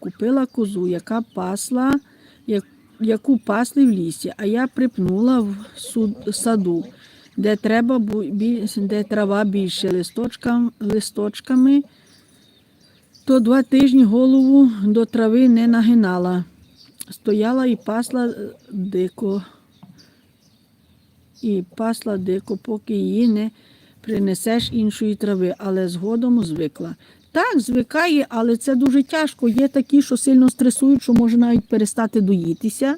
Купила козу, яка пасла, яку пасли в лісі, а я припнула в саду, де, треба, де трава більше листочкам, листочками, то два тижні голову до трави не нагинала. Стояла і пасла дико, і пасла дико, поки її не принесеш іншої трави, але згодом звикла. Так, звикає, але це дуже тяжко. Є такі, що сильно стресують, що може навіть перестати доїтися.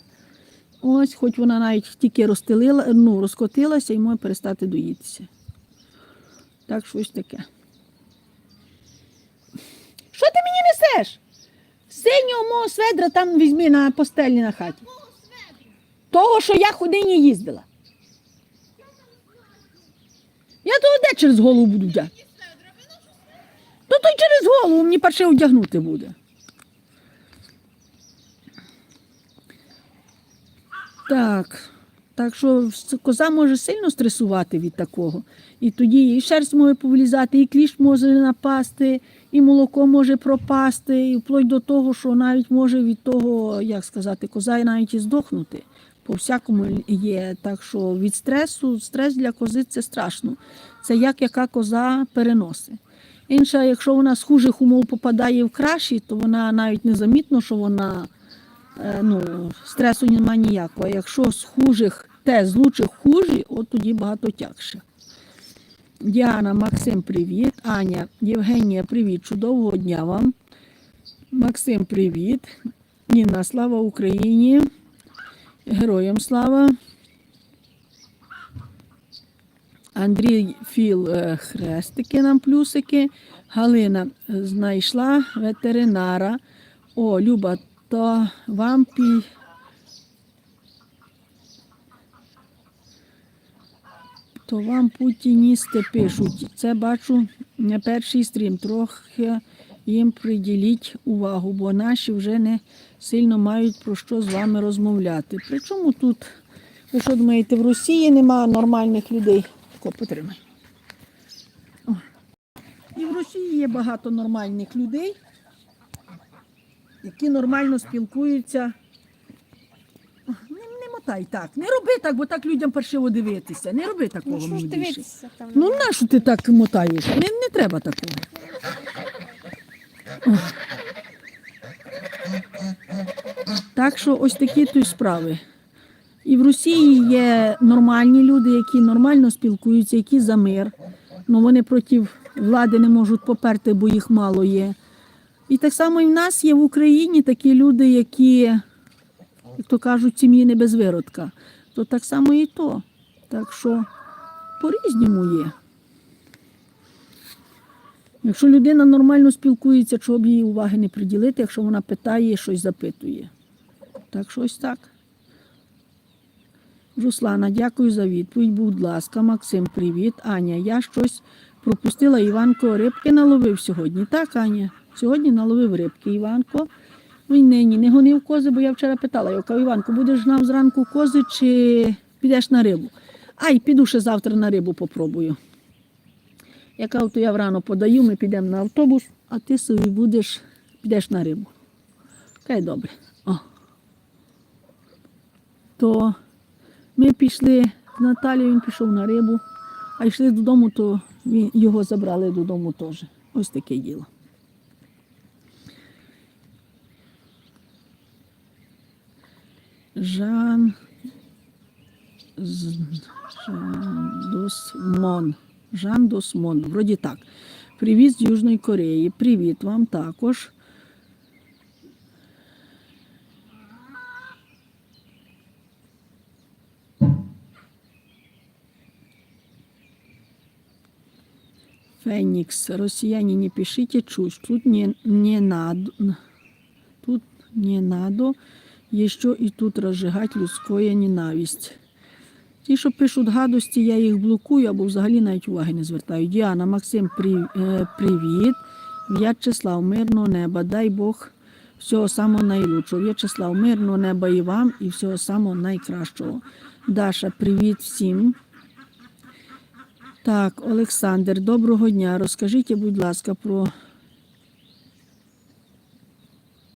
Ось, хоч вона навіть тільки розстелила, ну, розкотилася і може перестати доїтися. Так, щось таке. Що ти мені несеш? Синього мого сведра там візьми на постелі на хаті. Того, що я ходині їздила. Я того де через голову буду вдягати? Голову мені перше одягнути буде. Так. Так що коза може сильно стресувати від такого. І тоді і шерсть може повилізати, і кліщ може напасти, і молоко може пропасти, і вплоть до того, що навіть може від того, як сказати, коза навіть і здохнути. По всякому є. Так що від стресу, стрес для кози це страшно. Це як яка коза переносить. Інша, якщо вона з хужих умов попадає в кращі, то вона навіть не замітно, що вона е, ну, стресу немає ніякого. А якщо з хужих те, з лучших хужі, от тоді багато тягше. Діана, Максим, привіт. Аня, Євгенія, привіт. Чудового дня вам. Максим, привіт. Ніна, слава Україні. Героям слава. Андрій Філ е, хрестики нам плюсики. Галина е, знайшла ветеринара. О, Люба, то вам пі... То вам путіністи пишуть. Це бачу на перший стрім. Трохи їм приділіть увагу, бо наші вже не сильно мають про що з вами розмовляти. Причому тут, ви що думаєте, в Росії немає нормальних людей? Тако потримай. О. І в Росії є багато нормальних людей, які нормально спілкуються. О, Не, не мотай так, не роби так, бо так людям паршиво дивитися. Не роби такого. Ну що ж дивитися там? Ну нащо ти так мотаєш? Не, не треба такого. О. Так що ось такі тут справи. І в Росії є нормальні люди, які нормально спілкуються, які за мир. Ну вони проти влади не можуть поперти, бо їх мало є. І так само і в нас є в Україні такі люди, які, як то кажуть, сім'ї не без виродка. То так само і то. Так що по-різному є. Якщо людина нормально спілкується, чого б їй уваги не приділити, якщо вона питає, щось запитує. Так що ось так. Руслана, дякую за відповідь. Будь ласка, Максим, привіт. Аня, я щось пропустила. Іванко рибки наловив сьогодні. Так, Аня, сьогодні наловив рибки. Іванко. Він нині не гонив кози, бо я вчора питала, я кажу, Іванко, будеш нам зранку кози чи підеш на рибу? Ай, піду ще завтра на рибу попробую. Я кажу, то я врано подаю, ми підемо на автобус, а ти собі будеш, підеш на рибу. Кай добре. О. То ми пішли з Наталією, він пішов на рибу, а йшли додому, то його забрали додому теж. Ось таке діло. Жан Жан Досмон. Жан Досмон. Вроді так. Привіт з Южної Кореї. Привіт вам також. Феникс. Россияне, не пишите чушь. Тут не, не надо. Тут не надо еще и тут разжигать людською ненависть. Ті, що пишуть гадості, я їх блокую або взагалі навіть уваги не звертаю. Діана, Максим, е, привіт. В'ячеслав, мирного неба. Дай Бог всього самого найлучшого. В'ячеслав, мирного неба і вам, і всього самого найкращого. Даша, привіт всім. Так, Олександр, доброго дня. Розкажіть, будь ласка, про